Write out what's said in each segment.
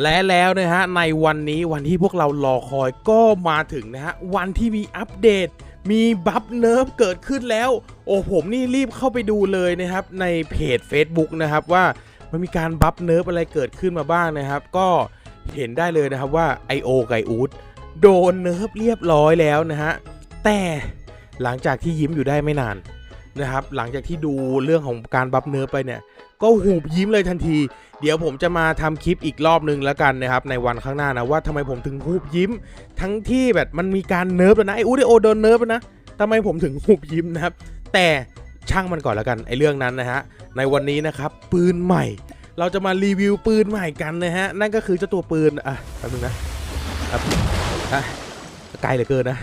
และแล้วนะฮะในวันนี้วันที่พวกเรารอคอยก็มาถึงนะฮะวันที่มีอัปเดต มีบัฟเนิร์ฟเกิดขึ้นแล้ว โอ้ผมนี่รีบเข้าไปดูเลยนะครับในเพจ Facebook นะครับว่ามันมีการบัฟเนิร์ฟอะไรเกิดขึ้นมาบ้างนะครับ ก็เห็นได้เลยนะครับว่า I.O. ไกอูดโดนเนิร์ฟเรียบร้อยแล้วนะฮะแต่หลังจากที่ยิ้มอยู่ได้ไม่นาน นะครับ หลังจากที่ดูเรื่องของการบัฟเนิร์ฟไปเนี่ย ก็หูบยิ้มเลยทันที เดี๋ยวผมจะมาทำคลิปอีกรอบนึงแล้วกันนะครับ ในวันข้างหน้านะว่าทำไมผมถึงหูบยิ้ม ทั้งที่แบบมันมีการเนิร์ฟแล้วนะไอ้อูดิโอโดนเนิร์ฟแล้วนะทำไมผมถึงหูบยิ้มนะครับ แต่ช่างมันก่อนแล้วกันไอ้เรื่องนั้นนะฮะในวันนี้นะครับปืนใหม่ เราจะมารีวิวปืนใหม่กันนะฮะนั่นก็คือเจ้าตัวปืนอะแป๊บนึงนะ ครับอะไกลเหลือเกินนะ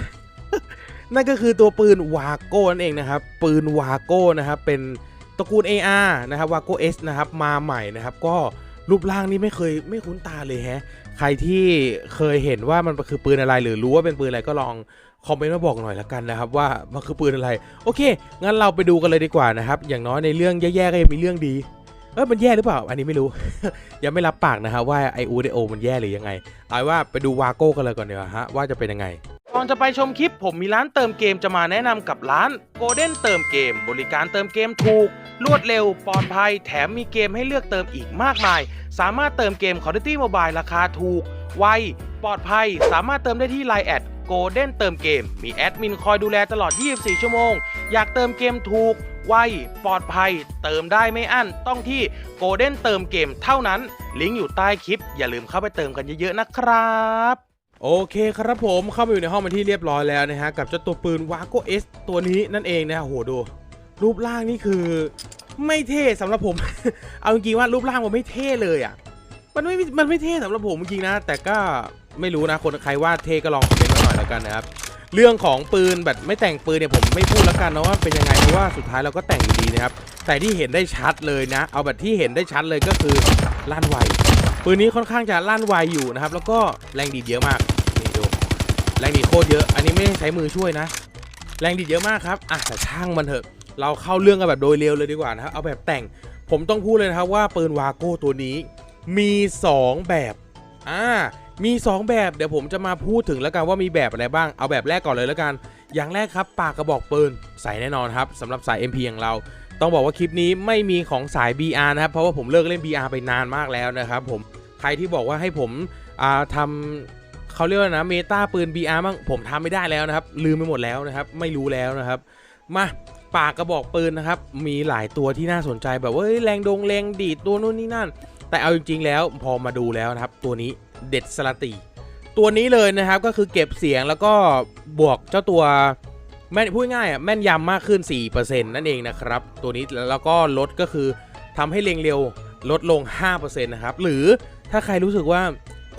นั่นก็คือตัวปืนวาโก้นั่นเองนะครับ ปืนวาโก้นะครับ เป็นตระกูล AR นะครับวาโก S นะครับ มาใหม่นะครับ ก็รูปร่างนี่ไม่เคยไม่คุ้นตาเลยฮะ ใครที่เคยเห็นว่ามันคือปืนอะไรหรือรู้ว่าเป็นปืนอะไรก็ลองคอมเมนต์มาบอกหน่อยละกันนะครับว่ามันคือปืนอะไร โอเค งั้นเราไปดูกันเลยดีกว่านะครับ อย่างน้อยในเรื่องแย่ๆก็ยังมีเรื่องดี เออมันแย่หรือเปล่า อันนี้ไม่รู้ ยังไม่รับปากนะครับว่าไออูเดโอมันแย่หรือยังไง เอาว่าไปดูวาโก้กันเลยก่อนเดี๋ยวฮะว่าจะเป็นยังไง ก่อนจะไปชมคลิป ผมมีร้านเติมเกมจะมาแนะนำกับร้าน Golden เติมเกม บริการเติมเกมถูก รวดเร็วปลอดภัย แถมมีเกมให้เลือกเติมอีกมากมาย สามารถเติมเกม Call of Duty Mobile ราคาถูก ไว ปลอดภัย สามารถเติมได้ที่ Line แอด Golden เติมเกม มีแอดมินคอยดูแลตลอด 24 ชั่วโมง อยากเติมเกมถูก ไว ปลอดภัย เติมได้ไม่อั้น ต้องที่ Golden เติมเกมเท่านั้น ลิงก์อยู่ใต้คลิป อย่าลืมเข้าไปเติมกันเยอะๆนะครับ โอเคครับผมเข้ามาอยู่ในห้องเป็นที่เรียบร้อยแล้วนะฮะกับเจ้าตัวปืนวาโกเอสตัวนี้นั่นเองนะฮะโหดู รูปร่างนี่คือไม่เท่สำหรับผม เอาจริงๆว่ารูปร่างมันไม่เท่เลยอะ มันไม่ มันไม่เท่สำหรับผมจริงนะ แต่ก็ไม่รู้นะคนใครว่าเท่ก็ลองคอมเมนต์มาหน่อยแล้วกันนะครับ เรื่องของปืนแบบไม่แต่งปืนเนี่ยผมไม่พูดแล้วกันนะว่าเป็นยังไงเพราะว่าสุดท้ายเราก็แต่งอยู่ดีนะครับ แต่ที่เห็นได้ชัดเลยนะ เอาแบบที่เห็นได้ชัดเลยก็คือลั่นไวปืนนี้ค่อนข้างจะลั่นไวอยู่นะครับ แล้วก็แรงดีเยอะมาก แรงดีดโคตรเยอะ อันนี้ไม่ใช้มือช่วยนะ แรงดีดเยอะมากครับอะแต่ช่างมันเถอะ เราเข้าเรื่องกันแบบโดยเร็วเลยดีกว่านะครับ เอาแบบแต่ง ผมต้องพูดเลยนะครับว่าปืนวาโก้ตัวนี้ มี 2 แบบ อ่า มี 2 แบบ เดี๋ยวผมจะมาพูดถึงแล้วกันว่ามีแบบอะไรบ้าง เอาแบบแรกก่อนเลยแล้วกัน อย่างแรกครับ ปากกระบอกปืน ใส่แน่นอนครับสำหรับสาย MP อย่างเรา ต้องบอกว่าคลิปนี้ไม่มีของสาย BR นะครับ เพราะว่าผมเลิกเล่น BR ไปนานมากแล้วนะครับผม ใครที่บอกว่าให้ผมอ่าทำ เขาเรียกว่านะเมตาปืน BR บ้างผมทำไม่ได้แล้วนะครับ ลืมไปหมดแล้วนะครับ ไม่รู้แล้วนะครับมาปากกระบอกปืนนะครับ มีหลายตัวที่น่าสนใจแบบว่าแรงดงแรงดีดตัวนู่นนี่นั่น แต่เอาจริงๆแล้วพอมาดูแล้วนะครับ ตัวนี้เด็ดสลาตีตัวนี้เลยนะครับก็คือเก็บเสียงแล้วก็บวกเจ้าตัวแม่นพูดง่ายอะแม่นยำมากขึ้น 4%นั่นเองนะครับ ตัวนี้แล้วก็ลดก็คือทำให้เล็งเร็วลดลง 5%นะครับ หรือถ้าใครรู้สึกว่า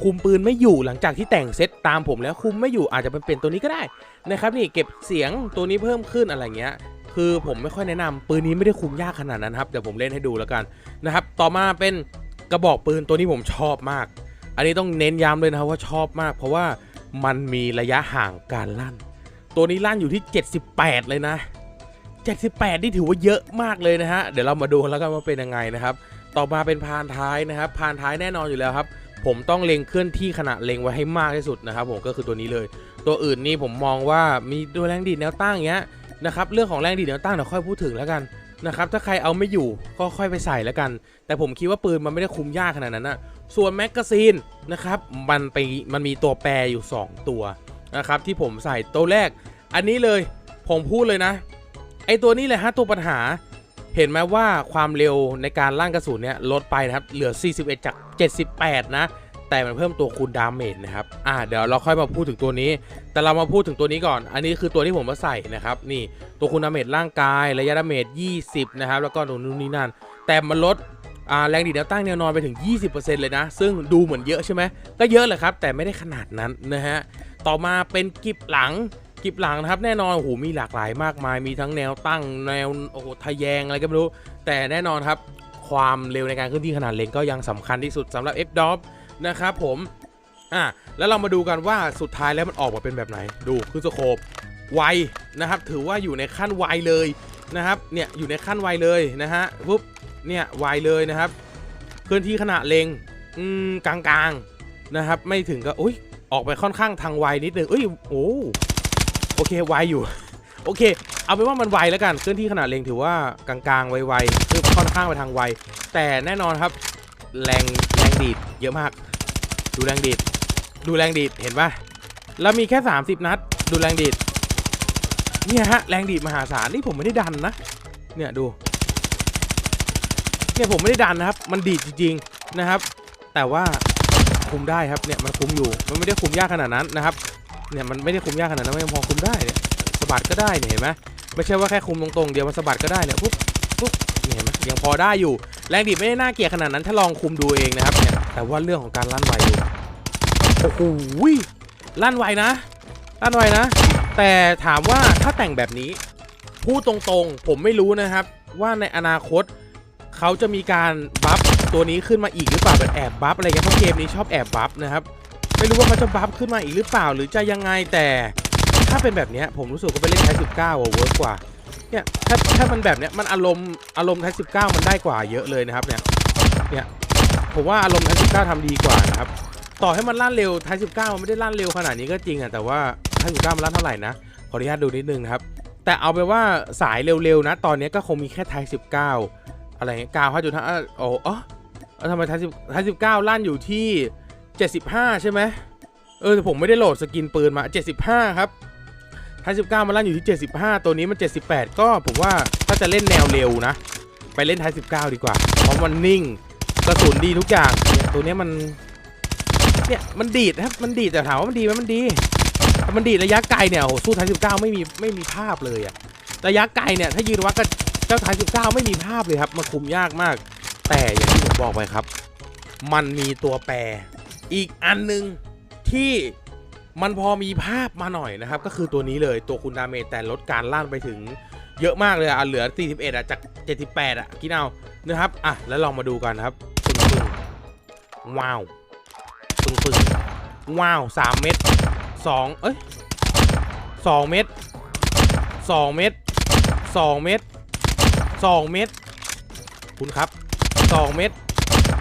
คุมปืนไม่อยู่หลังจากที่แต่งเซตตามผมแล้วคุมไม่อยู่อาจจะเป็นเป็นตัวนี้ก็ได้นะครับนี่เก็บเสียงตัวนี้เพิ่มขึ้นอะไรเงี้ยคือผมไม่ค่อยแนะนำปืนนี้ไม่ได้คุมยากขนาดนั้นครับเดี๋ยวผมเล่นให้ดูแล้วกันนะครับต่อมาเป็นกระบอกปืนตัวนี้ผมชอบมาก อันนี้ต้องเน้นย้ำเลยนะครับว่าชอบมาก เพราะว่ามันมีระยะห่างการลั่น ตัวนี้ลั่นอยู่ที่ 78 เลยนะ 78 นี่ถือว่าเยอะมากเลยนะฮะเดี๋ยวเรามาดูแล้วกันว่าเป็นยังไงนะครับ ต่อมาเป็นพานท้ายนะครับพานท้ายแน่นอนอยู่แล้วครับ ผมต้องเล็งเคลื่อนที่ขณะเล็งไว้ให้มากที่สุดนะครับผมก็คือตัวนี้เลย ตัวอื่นนี่ผมมองว่ามีตัวแรงดีดแนวตั้งอย่างเงี้ยนะครับเรื่องของแรงดีดแนวตั้งเดี๋ยวค่อยพูดถึงแล้วกันนะครับถ้าใครเอาไม่อยู่ก็ค่อยไปใส่แล้วกัน แต่ผมคิดว่าปืนมันไม่ได้คุมยากขนาดนั้นนะส่วนแมกกาซีนนะครับมันไปมันมีตัวแปรอยู่ 2 ตัวนะครับที่ผมใส่ตัวแรก อันนี้เลยผมพูดเลยนะ ไอตัวนี้เลยฮะตัวปัญหา เห็นไหมว่าความเร็วในการล่างกระสุนเนี่ยลดไปนะครับ เหลือ 41 จาก 78 นะ แต่มันเพิ่มตัวคูณดาเมจนะครับ อ่า เดี๋ยวเราค่อยมาพูดถึงตัวนี้ แต่เรามาพูดถึงตัวนี้ก่อน อันนี้คือตัวที่ผมมาใส่นะครับ นี่ ตัวคูณดาเมจร่างกาย ระยะดาเมจ 20 นะครับ แล้วก็ตรงนู้นนี่นั่น แต่มันลดแรงดีดแนวตั้งแนวนอนไปถึง 20%เลยนะ ซึ่งดูเหมือนเยอะใช่ไหม ก็เยอะแหละครับ แต่ไม่ได้ขนาดนั้นนะฮะ ต่อมาเป็นกิบหลัง กิบหลังนะครับแน่นอนโอ้โหมีหลากหลายมากมาย มีทั้งแนวตั้งแนวโอ้โหทะแยงอะไรก็ไม่รู้ แต่แน่นอนครับความเร็วในการเคลื่อนที่ขนาดเล็กก็ยังสำคัญที่สุดสำหรับ f d o p นะครับผมอะแล้วเรามาดูกันว่าสุดท้ายแล้วมันออกมาเป็นแบบไหน ดูคือสโคปไวนะครับ ถือว่าอยู่ในขั้นไวเลยนะครับเนี่ยอยู่ในขั้นไวเลยนะฮะปุ๊บเนี่ยไวเลยนะครับ เคลื่อนที่ขณะเล็งอืมกลางๆนะครับ ไม่ถึงก็อุ้ยออกไปค่อนข้างทางไวนิดนึงเอ้ยโอ้ โอเคไวอยู่ โอเค เอาเป็นว่ามันไวแล้วกันเคลื่อนที่ขนาดเล็งถือว่ากลางๆไวๆคือค่อนข้างไปทางไว แต่แน่นอนครับ แรงแรงดีดเยอะมาก ดูแรงดีดดูแรงดีดเห็นปะแล้วมีแค่ 30 นัด ดูแรงดีดเนี่ยฮะแรงดีดมหาศาลนี่ผมไม่ได้ดันนะเนี่ยดูเนี่ยผมไม่ได้ดันนะครับ มันดีดจริงๆนะครับ แต่ว่าคุมได้ครับเนี่ยมันคุมอยู่มันไม่ได้คุมยากขนาดนั้นนะครับ เนี่ยมันไม่ได้คุมยากขนาดนั้นไมันยังพอคุมได้เนี่ยสะบัดก็ได้เนี่ยเห็นไหมไม่ใช่ว่าแค่คุมตรงๆเดียวมันสะบัดก็ได้เนี่ยปุ๊บปุ๊บเนี่ยเห็นไหมยังพอได้อยู่ แรงดีดไม่ได้น่าเกลียดขนาดนั้นถ้าลองคุมดูเองนะครับเนี่ยแต่ว่าเรื่องของการลั่นไวดูโอ้โหลั่นไวนะลั่นไวนะ แต่ถามว่าถ้าแต่งแบบนี้พูดตรงๆ ผมไม่รู้นะครับ ว่าในอนาคตเขาจะมีการบัฟตัวนี้ขึ้นมาอีกหรือเปล่าแบบแอบบัฟอะไรเงี้ยเพราะเกมนี้ชอบแอบบัฟนะครับ ไม่รู้ว่าเขาจะบัฟขึ้นมาอีกหรือเปล่าหรือจะยังไงแต่ ถ้าเป็นแบบนี้ผมรู้สึกว่าไปเล่นไทสิบเก้าเวิร์กกว่าเนี่ยถ้าถ้ามันแบบเนี้ยมันอารมณ์อารมณ์ไทสิบเก้ามันได้กว่าเยอะเลยนะครับเนี่ยเนี่ยผมว่าอารมณ์ไทสิบเก้าทำดีกว่านะครับต่อให้มันลั่นเร็วไทสิบเก้ามันไม่ได้ลั่นเร็วขนาดนี้ก็จริงอะแต่ว่าไทสิบเก้ามันลั่นเท่าไหร่นะขออนุญาตดูนิดนึงนะครับแต่เอาไปว่าสายเร็วๆนะ ตอนนี้ก็คงมีแค่ไทสิบเก้าอะไรเงี้ยกาวห้าจุดห้าโอ้เออทำไมไทยสิบไทยสิบเก้าลั่นอยู่ที่ เจ็ดสิบห้าใช่ไหมเออแต่ผมไม่ได้โหลดสกินปืนมาเจ็ดสิบห้าครับทยสิบเก้ามันลั่นอยู่ที่เจ็ดสิบห้าตัวนี้มันเจ็ดสิบแปดก็ผมว่าถ้าจะเล่นแนวเร็วนะ ไปเล่นทยสิบเก้าดีกว่า เพราะมันนิ่งกระสุนดีทุกอย่างเนี่ยตัวนี้มันเนี่ยมันดีดครับมันดีดแต่ถามว่ามันดีไหมมันดีมันดีดระยะไกลเนี่ยโอ้โหสู้ทยสิบเก้าไม่มีไม่มีภาพเลยอะระยะไกลเนี่ยถ้ายืนวัดกับเจ้าทาย19 ไม่มีภาพเลยครับมันคุมยากมาก แต่อย่างที่ผมบอกไปครับ มันมีตัวแปร อีกอันหนึ่งที่มันพอมีภาพมาหน่อยนะครับ ก็คือตัวนี้เลยตัวคุณดาเมจแต่ลดการลั่นไปถึงเยอะมากเลยอะเหลือ 41 อะ จาก 78 อะคิดเอานะครับ อะ แล้วลองมาดูกันครับปึ้งปึ้งว้าวปึ้งปึ้งว้าว 3 เม็ด2เอ้ย2เม็ด2เม็ด2เม็ด2เม็ดคุณครับ 2 เม็ด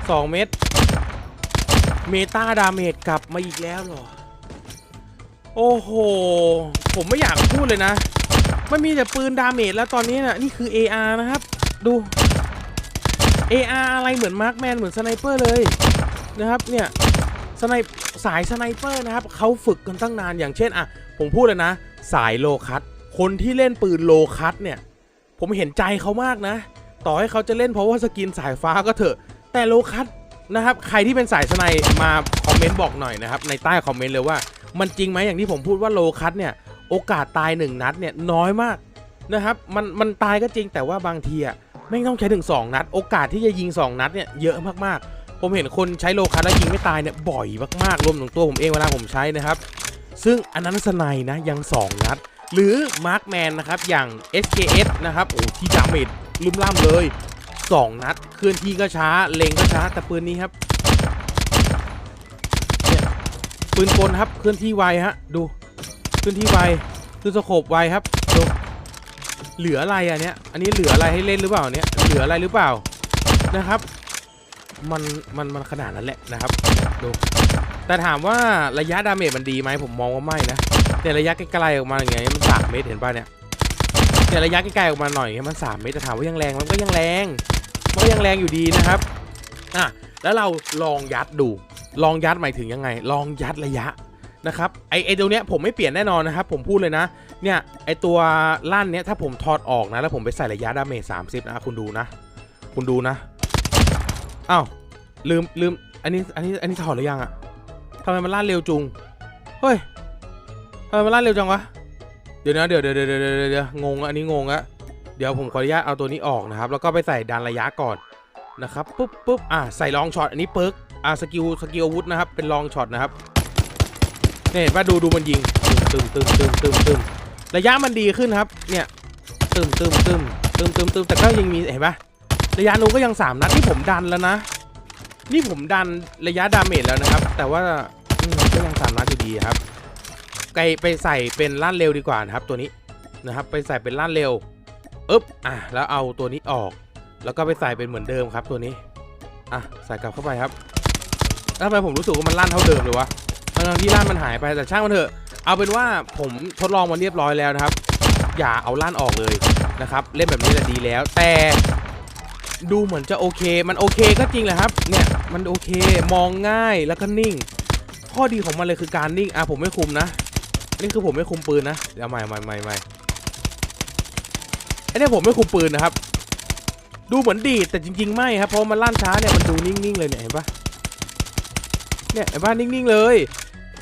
2เม็ด เมตาดาเมจกลับมาอีกแล้วหรอ โอ้โห ผมไม่อยากพูดเลยนะมันมีแต่ปืนดาเมจแล้วตอนนี้น่ะนี่คือ AR นะครับ ดู AR อะไรเหมือนมาร์คแมนเหมือนสไนเปอร์เลยนะครับเนี่ยสไนสายสไนเปอร์นะครับเขาฝึกกันตั้งนานอย่างเช่นอะผมพูดเลยนะ สายโลคัตคนที่เล่นปืนโลคัตเนี่ย ผมเห็นใจเขามากนะ ต่อให้เขาจะเล่นเพราะว่าสกินสายฟ้าก็เถอะ แต่โลคัต นะครับใครที่เป็นสายสไนมาคอมเมนต์บอกหน่อยนะครับในใต้คอมเมนต์เลยว่า มันจริงไหมอย่างที่ผมพูดว่าโลคัตเนี่ยโอกาสตายหนึ่งนัดเนี่ยน้อยมากนะครับมันมันตายก็จริงแต่ว่าบางทีอะไม่ต้องใช้ถึง2นัด โอกาสที่จะยิง 2 นัดเนี่ยเยอะมากๆ ผมเห็นคนใช้โลคัตแล้วยิงไม่ตายเนี่ยบ่อยมากๆรวมถึงตัวผมเองเวลาผมใช้นะครับ ซึ่งอันนั้นสไนนะยัง 2 นัด หรือมาร์คแมนนะครับอย่าง SKS นะครับโอ้ที่ดาเมจลืมล่ำเลย 2 นัด เคลื่อนที่ก็ช้า เล็งก็ช้า แต่ปืนนี้ครับเนี่ยปืนกลครับเคลื่อนที่ไวฮะ ดู เคลื่อนที่ไวคือสโคบไวครับ ดู เหลืออะไรอันเนี้ย อันนี้เหลืออะไรให้เล่นหรือเปล่าเนี้ย เหลืออะไรหรือเปล่า นะครับ มัน มัน มันขนาดนั้นแหละนะครับ ดู แต่ถามว่าระยะดาเมจมันดีไหมผมมองว่าไม่นะ แต่ระยะไกลๆออกมาอย่างเงี้ยมันสามเมตรเห็นป่ะเนี่ยแต่ระยะไกลๆออกมาหน่อยมันสามเมตรแต่ถามว่ายังแรงมันก็ยังแรง ก็ยังแรงอยู่ดีนะครับอะแล้วเราลองยัดดู ลองยัดหมายถึงยังไง ลองยัดระยะนะครับไอไอตัวเนี้ยผมไม่เปลี่ยนแน่นอนนะครับ ผมพูดเลยนะ เนี่ยไอตัวลั่นเนี้ยถ้าผมถอดออกนะ แล้วผมไปใส่ระยะดาเมจ30นะคุณดูนะ คุณดูนะอ้าวลืมลืมอันนี้อันนี้อันนี้ถอดหรือยังอะทำไมมันลั่นเร็วจุงเฮ้ยทำไมมันลั่นเร็วจังวะเดี๋ยวนะเดี๋ยวเดี๋ยวเดี๋ยวเดี๋ยวเดี๋ยวเดี๋ยวงงอันนี้งงอะ เดี๋ยวผมขออนุญาตเอาตัวนี้ออกนะครับ แล้วก็ไปใส่ดันระยะก่อนนะครับปุ๊บปุ๊บอะใส่ลองช็อตอันนี้เปิร์กอะสกิลสกิลอาวุธนะครับ เป็นลองช็อตนะครับเนี่ยเห็นป่ะดูดูมันยิงตึมตึมตึมตึมตึมระยะมันดีขึ้นครับ เนี่ยตึมตึมตึมตึมตึมตึมแต่ก็ยังมีเห็นป่ะระยะนู้นก็ยังสามนัดนี่ผมดันแล้วนะ นี่ผมดันระยะดาเมจแล้วนะครับ แต่ว่าก็ยังสามนัดอยู่ดีครับไกไปใส่เป็นลั่นเร็วดีกว่านะครับ ตัวนี้นะครับ ไปใส่เป็นลั่นเร็ว อึ๊บอะแล้วเอาตัวนี้ออก แล้วก็ไปใส่เป็นเหมือนเดิมครับตัวนี้อะใส่กลับเข้าไปครับทำไมผมรู้สึกว่ามันลั่นเท่าเดิมเลยวะทั้งๆที่ลั่นมันหายไปแต่ช่างมันเถอะ เอาเป็นว่าผมทดลองมาเรียบร้อยแล้วนะครับ อย่าเอาลั่นออกเลยนะครับ เล่นแบบนี้แหละดีแล้ว แต่ดูเหมือนจะโอเค มันโอเคก็จริงแหละครับ เนี่ยมันโอเค มองง่ายแล้วก็นิ่ง ข้อดีของมันเลยคือการนิ่ง อะผมไม่คุมนะ นี่คือผมไม่คุมปืนนะ เดี๋ยวใหม่ใหม่ใหม่ใหม่ อ้เนี่ยผมไม่คุมปืนนะครับ ดูเหมือนดีดแต่จริง ๆ ไม่ครับเพราะมันลั่นช้าเนี่ยมันดูนิ่งๆเลยเนี่ยเห็นปะเนี่ยเห็นปะนิ่งๆเลย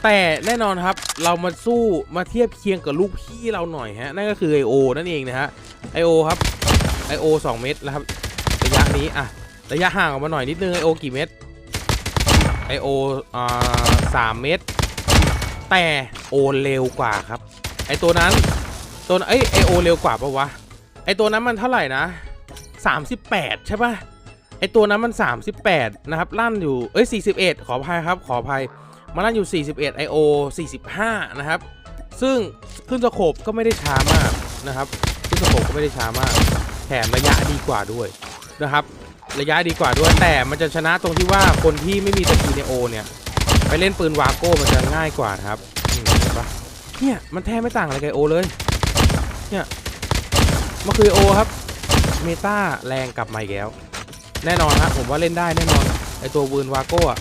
แต่แน่นอนครับเรามาสู้มาเทียบเคียงกับลูกพี่เราหน่อยฮะนั่นก็คือ IO นั่นเองนะฮะ IO ครับ IO 2 เมตรแล้วครับระยะนี้อะระยะห่างออกมาหน่อยนิดนึง IO กี่เมตร IO อ่าสามเมตร แต่โอเร็วกว่าครับไอตัวนั้นตัวนั้นเอ้ยไอโอเร็วกว่าปะวะ ไอตัวนั้นมันเท่าไหร่นะ 38 ใช่ปะไอตัวนั้นมัน 38 นะครับ ลั่นอยู่ เอ้ย 41 ขออภัยครับ ขออภัย มันลั่นอยู่ 41 IO 45 นะครับ ซึ่งขึ้นสโคปก็ไม่ได้ช้ามากนะครับ ขึ้นสโคปก็ไม่ได้ช้ามาก แถมระยะดีกว่าด้วยนะครับ ระยะดีกว่าด้วย แต่มันจะชนะตรงที่ว่าคนที่ไม่มีสกิลในโอเนี่ย ไปเล่นปืนวาโก้มันจะง่ายกว่าครับเห็นปะเนี่ย มันแทบไม่ต่างอะไรกับโอเลย เนี่ย มันคือโอครับ เมตาแรงกลับมาอีกแล้ว แน่นอนฮะผมว่าเล่นได้แน่นอนไอตัวปืนวาโก้อะ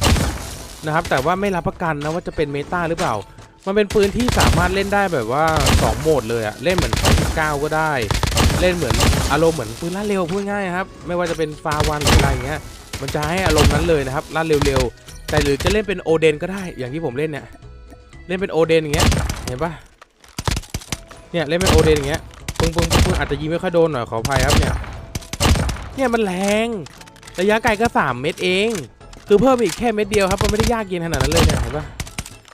นะครับ แต่ว่าไม่รับประกันนะว่าจะเป็นเมตาหรือเปล่า มันเป็นปืนที่สามารถเล่นได้แบบว่า 2 โหมดเลยอะเล่นเหมือนไฟเก้าก็ได้ เล่นเหมือนอารมณ์เหมือนปืนล่าเร็วพูดง่ายครับ ไม่ว่าจะเป็นฟาวันหรืออะไรอย่างเงี้ย มันจะให้อารมณ์นั้นเลยนะครับล่าเร็วๆ แต่หรือจะเล่นเป็นโอเดนก็ได้ อย่างที่ผมเล่นเนี่ย เล่นเป็นโอเดนอย่างเงี้ย เห็นปะเนี่ยเล่นเป็นโอเดนอย่างเงี้ย งปึ้งปึ้งอาจจะยิงไม่ค่อยโดนหน่อยขออภัยครับเนี่ยเนี่ยมันแรงระยะไกลก็ 3 เม็ดเอง คือเพิ่มอีกแค่เม็ดเดียวครับมันไม่ได้ยากเย็นขนาดนั้นเลยเนี่ยเห็นปะ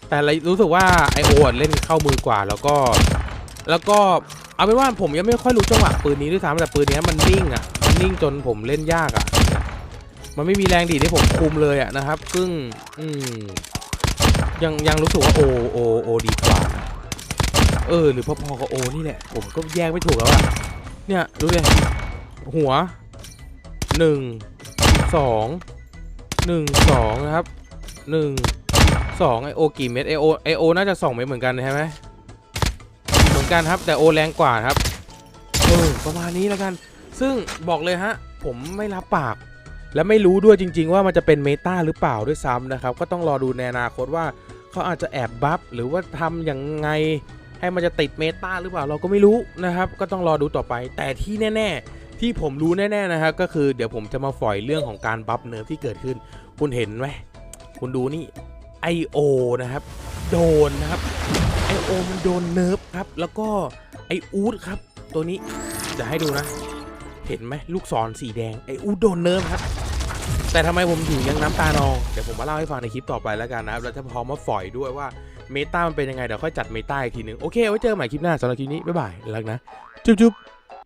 แต่รู้สึกว่าไอโอเล่นเข้ามือกว่าแล้วก็ แล้วก็เอาเป็นว่าผมยังไม่ค่อยรู้จังหวะปืนนี้ด้วยซ้ำแต่ปืนนี้มันนิ่งอะมันนิ่งจนผมเล่นยากอะ มันไม่มีแรงดีดให้ผมคุมเลยอะนะครับ ซึ่งอืมยังยังรู้สึกว่าโอโอโอดีกว่า เออ หรือพอๆกับโอนี่แหละ ผมก็แยกไม่ถูกแล้วอะเนี่ยดูเลยหัวหนึ่งสองหนึ่งสองนะครับหนึ่งสองไอโอกี่เม็ดไอโอไอโอน่าจะสองเม็ดเหมือนกันใช่ไหมเหมือนกันครับ แต่โอแรงกว่าครับเออประมาณนี้แล้วกัน ซึ่งบอกเลยฮะ ผมไม่รับปาก และไม่รู้ด้วยจริง ๆ ว่ามันจะเป็นเมตาหรือเปล่าด้วยซ้ำนะครับ ก็ต้องรอดูในอนาคตว่าเขาอาจจะแอบบัฟหรือว่าทำอย่างไง ให้มันจะติดเมตาหรือเปล่าเราก็ไม่รู้นะครับ ก็ต้องรอดูต่อไป แต่ที่แน่ ๆ ที่ผมรู้แน่ๆนะครับก็คือเดี๋ยวผมจะมาฝอยเรื่องของการบัฟเนิร์ฟที่เกิดขึ้น คุณเห็นไหมคุณดูนี่ IO นะครับโดนนะครับ IO มันโดนเนิร์ฟครับ แล้วก็ไออูดครับ ตัวนี้จะให้ดูนะ เห็นไหมลูกศรสีแดงไออูดโดนเนิร์ฟครับแต่ทำไมผมถึงยังน้ำตานอง เดี๋ยวผมมาเล่าให้ฟังในคลิปต่อไปแล้วกันนะครับ แล้วจะพร้อมมาฝอยด้วยว่า เมตามันเป็นยังไงเดี๋ยวค่อยจัดเมตาอีกทีหนึง โอเค ไว้เจอกันใหม่คลิปหน้าสำหรับคลิปนี้ บ๊ายบาย รักนะ จุ๊บ